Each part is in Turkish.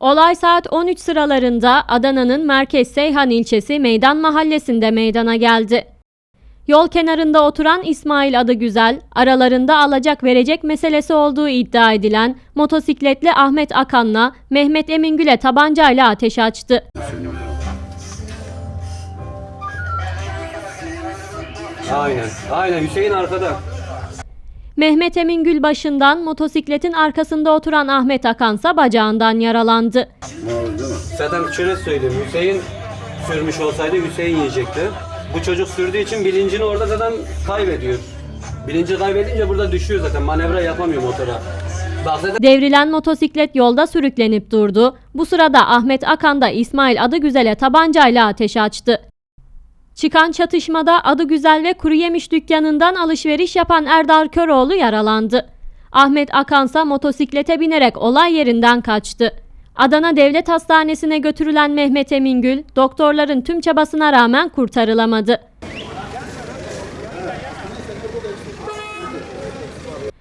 Olay saat 13 sıralarında Adana'nın Merkez Seyhan ilçesi Meydan Mahallesi'nde meydana geldi. Yol kenarında oturan İsmail adı güzel, aralarında alacak verecek meselesi olduğu iddia edilen motosikletli Ahmet Akan'la Mehmet Emingül'e tabancayla ateş açtı. Aynen. Aynen Hüseyin arkada. Mehmet Emingül başından, motosikletin arkasında oturan Ahmet Akansa bacağından yaralandı. Zaten şöyle söyleyeyim. Hüseyin sürmüş olsaydı Hüseyin yiyecekti. Bu çocuk sürdüğü için bilincini orada zaten kaybediyor. Bilinci kaybedince burada düşüyor zaten. Manevra yapamıyor motora. Devrilen motosiklet yolda sürüklenip durdu. Bu sırada Ahmet Akan da İsmail Adıgüzel'e tabancayla ateş açtı. Çıkan çatışmada Adıgüzel ve Kuruyemiş dükkanından alışveriş yapan Erdal Köroğlu yaralandı. Ahmet Akansa motosiklete binerek olay yerinden kaçtı. Adana Devlet Hastanesi'ne götürülen Mehmet Emingül, doktorların tüm çabasına rağmen kurtarılamadı.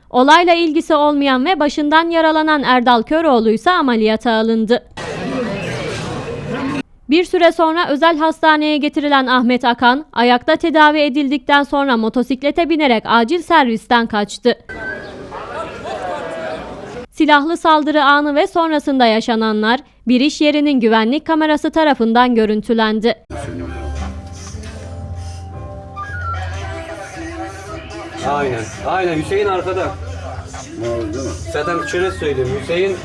Olayla ilgisi olmayan ve başından yaralanan Erdal Köroğlu ise ameliyata alındı. Bir süre sonra özel hastaneye getirilen Ahmet Akan, ayakta tedavi edildikten sonra motosiklete binerek acil servisten kaçtı. Silahlı saldırı anı ve sonrasında yaşananlar bir iş yerinin güvenlik kamerası tarafından görüntülendi. aynen. Aynen Hüseyin arkada. Zaten şöyle söyleyeyim. Hüseyin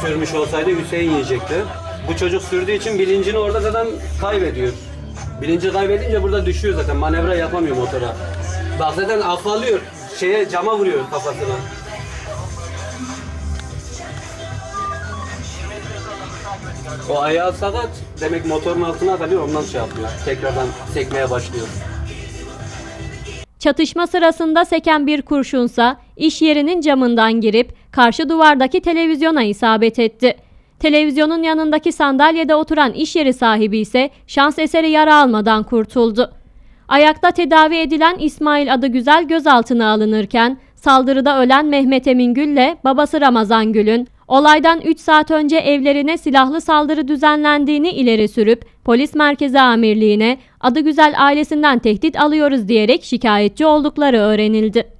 sürmüş olsaydı Hüseyin yiyecekti. Bu çocuk sürdüğü için bilincini orada zaten kaybediyor. Bilinci kaybedince burada düşüyor zaten. Manevra yapamıyor motora. Bak zaten afalıyor. Şeye cama vuruyor kafasına. O ayağı sakat. Demek motorun altına kalıyor ondan şey yapıyor. Tekrardan sekmeye başlıyor. Çatışma sırasında seken bir kurşunsa iş yerinin camından girip karşı duvardaki televizyona isabet etti. Televizyonun yanındaki sandalyede oturan iş yeri sahibi ise şans eseri yara almadan kurtuldu. Ayakta tedavi edilen İsmail adı güzel gözaltına alınırken saldırıda ölen Mehmet Emin Gül ile babası Ramazan Gül'ün olaydan 3 saat önce evlerine silahlı saldırı düzenlendiğini ileri sürüp polis merkezi amirliğine adı güzel ailesinden tehdit alıyoruz diyerek şikayetçi oldukları öğrenildi.